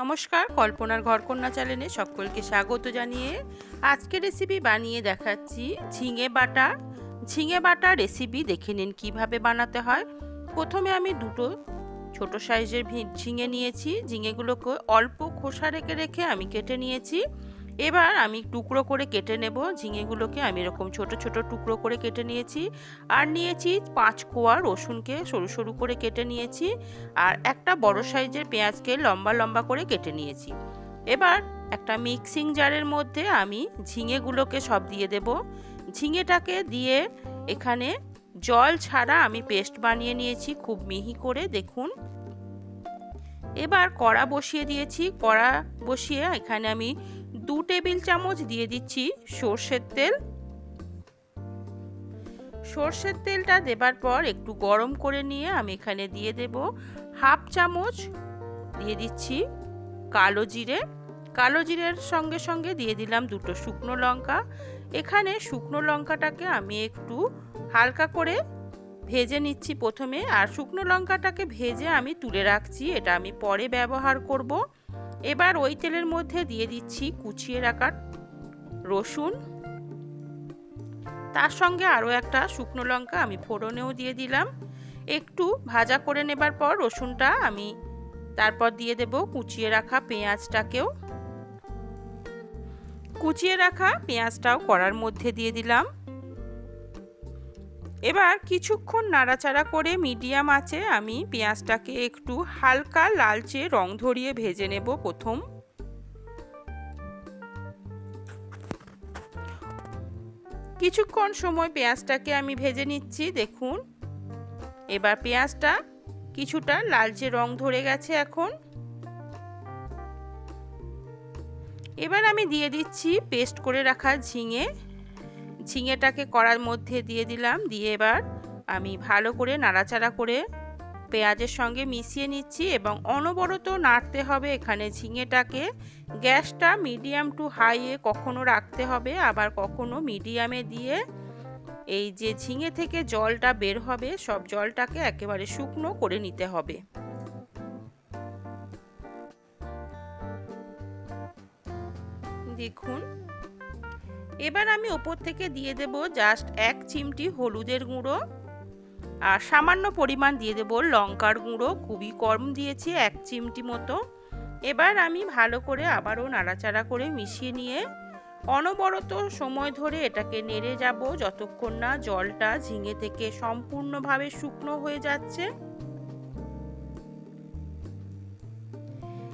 নমস্কার, কল্পনার ঘরকন্যা চ্যানেলে সকলকে স্বাগত জানিয়ে আজকে রেসিপি বানিয়ে দেখাচ্ছি ঝিঙে বাটা। ঝিঙে বাটা রেসিপি দেখে নিন কীভাবে বানাতে হয়। প্রথমে আমি দুটো ছোট সাইজের ঝিঙে নিয়েছি। ঝিঙেগুলোকে অল্প খোসা রেখে রেখে আমি কেটে নিয়েছি। এবার আমি টুকরো করে কেটে নেব। ঝিঙেগুলোকে আমি এরকম ছোট ছোট টুকরো করে কেটে নিয়েছি। আর নিয়েছি পাঁচ কোয়া রসুনকে সরু সরু করে কেটে নিয়েছি। আর একটা বড় সাইজের পেঁয়াজকে লম্বা লম্বা করে কেটে নিয়েছি। এবার একটা মিক্সিং জারের মধ্যে আমি ঝিঙেগুলোকে সব দিয়ে দেব। ঝিঙেটাকে দিয়ে এখানে জল ছাড়া আমি পেস্ট বানিয়ে নিয়েছি খুব মিহি করে, দেখুন। এবার কড়া বসিয়ে দিয়েছি। কড়া বসিয়ে এখানে আমি দু টেবিল চামচ দিয়ে দিচ্ছি সর্ষের তেল। সর্ষের তেলটা দেবার পর একটু গরম করে নিয়ে আমি এখানে দিয়ে দেব হাফ চামচ দিয়ে দিচ্ছি কালো জিরে। কালো জিরের সঙ্গে সঙ্গে দিয়ে দিলাম দুটো শুকনো লঙ্কা। এখানে শুকনো লঙ্কাটাকে আমি একটু হালকা করে ভেজে নিচ্ছি প্রথমে। আর শুকনো লঙ্কাটাকে ভেজে আমি তুলে রাখছি, এটা আমি পরে ব্যবহার করব। এবার ওই তেলের মধ্যে দিয়ে দিচ্ছি কুচিয়ে রাখা রসুন। তার সঙ্গে আরও একটা শুকনো লঙ্কা আমি ফোড়নেও দিয়ে দিলাম। একটু ভাজা করে নেবার পর রসুনটা আমি তারপর দিয়ে দেব কুচিয়ে রাখা পেঁয়াজটাকেও। কুচিয়ে রাখা পেঁয়াজটাও কড়ার মধ্যে দিয়ে দিলাম। এবার কিছুক্ষণ নাড়াচাড়া করে মিডিয়াম আছে আমি পেঁয়াজটাকে একটু হালকা লালচে রং ধরিয়ে ভেজে নেব প্রথম। কিছুক্ষণ সময় পেঁয়াজটাকে আমি ভেজে নিচ্ছি, দেখুন। এবার পেঁয়াজটা কিছুটা লালচে রং ধরে গেছে এখন। এবার আমি দিয়ে দিচ্ছি পেস্ট করে রাখা ঝিঙে। ঝিঙেটাকে কড়ার মধ্যে দিয়ে দিলাম। দিয়ে এবার আমি ভালো করে নাড়াচাড়া করে পেঁয়াজের সঙ্গে মিশিয়ে নিচ্ছি এবং অনবরত নাড়তে হবে এখানে ঝিঙেটাকে। গ্যাসটা মিডিয়াম টু হাইয়ে কখনো রাখতে হবে, আবার কখনো মিডিয়ামে দিয়ে এই যে ঝিঙে থেকে জলটা বের হবে, সব জলটাকে একেবারে শুকনো করে নিতে হবে। দেখুন এবার আমি ওপর থেকে দিয়ে দেব জাস্ট এক চিমটি হলুদের গুঁড়ো আর সামান্য পরিমাণ দিয়ে দেব লঙ্কার গুঁড়ো, খুবই কম দিয়েছি, এক চিমটি মতো। এবার আমি ভালো করে আবারও নাড়াচাড়া করে মিশিয়ে নিয়ে অনবরত সময় ধরে এটাকে নেড়ে যাব, যতক্ষণ না জলটা ঝিঙে থেকে সম্পূর্ণভাবে শুকনো হয়ে যাচ্ছে।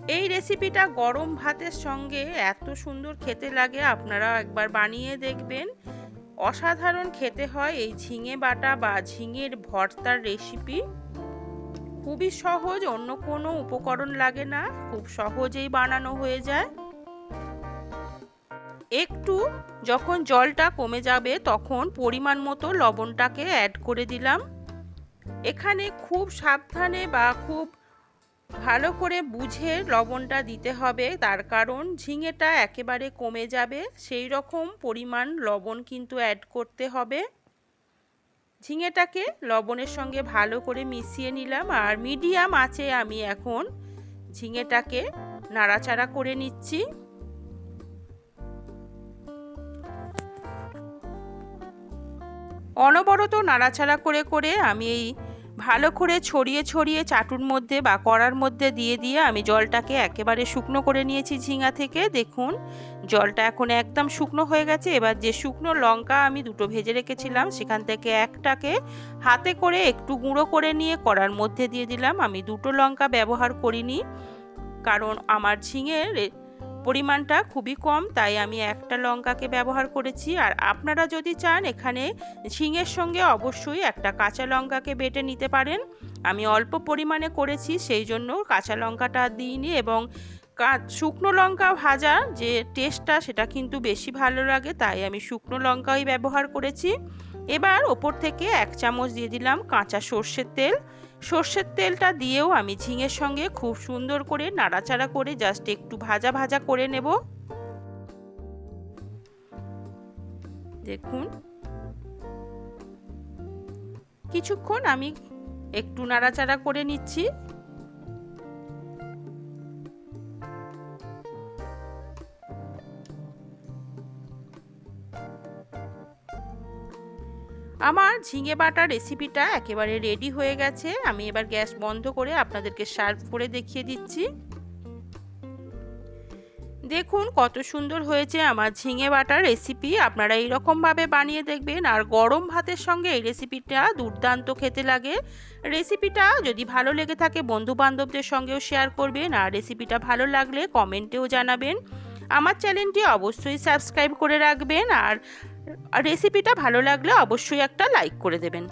এই রেসিপিটা গরম ভাতের সঙ্গে এত সুন্দর খেতে লাগে আপনারা একবার বানিয়ে দেখবেন। অসাধারণ খেতে হয় এই ঝিঙে বাটা বা ঝিঙের ভর্তার রেসিপি খুবই সহজ, অন্য কোনো উপকরণ লাগে না, খুব সহজেই বানানো হয়ে যায়। একটু যখন জলটা কমে যাবে, তখন পরিমাণ মতো লবণটাকে অ্যাড করে দিলাম। এখানে খুব সাবধানে বা খুব ভালো করে বুঝে লবণটা দিতে হবে। তার কারণ ঝিঙেটা একেবারে কমে যাবে, সেই রকম পরিমাণ লবণ কিন্তু অ্যাড করতে হবে। ঝিঙেটাকে লবণের সঙ্গে ভালো করে মিশিয়ে নিলাম আর মিডিয়াম আছে আমি এখন ঝিঙেটাকে নাড়াচাড়া করে নিচ্ছি। অনবরত নাড়াচাড়া করে করে আমি এই ভালো করে ছড়িয়ে ছড়িয়ে চাটুর মধ্যে বা কড়ার মধ্যে দিয়ে দিয়ে আমি জলটাকে একেবারে শুকনো করে নিয়েছি ঝিঙা থেকে। দেখুন, জলটা এখন একদম শুকনো হয়ে গেছে। এবার যে শুকনো লঙ্কা আমি দুটো ভেজে রেখেছিলাম, সেখান থেকে একটাকে হাতে করে একটু গুঁড়ো করে নিয়ে কড়ার মধ্যে দিয়ে দিলাম। আমি দুটো লঙ্কা ব্যবহার করিনি, কারণ আমার ঝিঙের পরিমাণটা খুবই কম, তাই আমি একটা লঙ্কাকে ব্যবহার করেছি। আর আপনারা যদি চান, এখানে ঝিঙের সঙ্গে অবশ্যই একটা কাঁচা লঙ্কাকে বেটে নিতে পারেন। আমি অল্প পরিমাণে করেছি, সেই জন্য কাঁচা লঙ্কাটা দিইনি এবং শুকনো লঙ্কা ভাজা যে টেস্টটা সেটা কিন্তু বেশি ভালো লাগে, তাই আমি শুকনো লঙ্কাই ব্যবহার করেছি। এবার ওপর থেকে এক চামচ দিয়ে দিলাম কাঁচা সর্ষের তেল। সর্ষের তেলটা দিয়েও আমি ঝিঙের সঙ্গে খুব সুন্দর করে নাড়াচাড়া করে জাস্ট একটু ভাজা ভাজা করে নেব। দেখুন। কিছুক্ষণ আমি একটু নাড়াচাড়া করে নিচ্ছি। আমার ঝিঙে বাটা রেসিপিটা একেবারে রেডি হয়ে গেছে। আমি এবার গ্যাস বন্ধ করে আপনাদেরকে সার্ভ করে দেখিয়ে দিচ্ছি। দেখুন কত সুন্দর হয়েছে আমার ঝিঙে বাটার রেসিপি আপনারা এইরকমভাবে বানিয়ে দেখবেন আর গরম ভাতের সঙ্গে এই রেসিপিটা দুর্দান্ত খেতে লাগে। রেসিপিটা যদি ভালো লেগে থাকে বন্ধু বান্ধবদের সঙ্গেও শেয়ার করবেন আর রেসিপিটা ভালো লাগলে কমেন্টেও জানাবেন। আমার চ্যানেলটি অবশ্যই সাবস্ক্রাইব করে রাখবেন আর রেসিপিটা ভালো লাগলে অবশ্যই একটা লাইক করে দেবেন।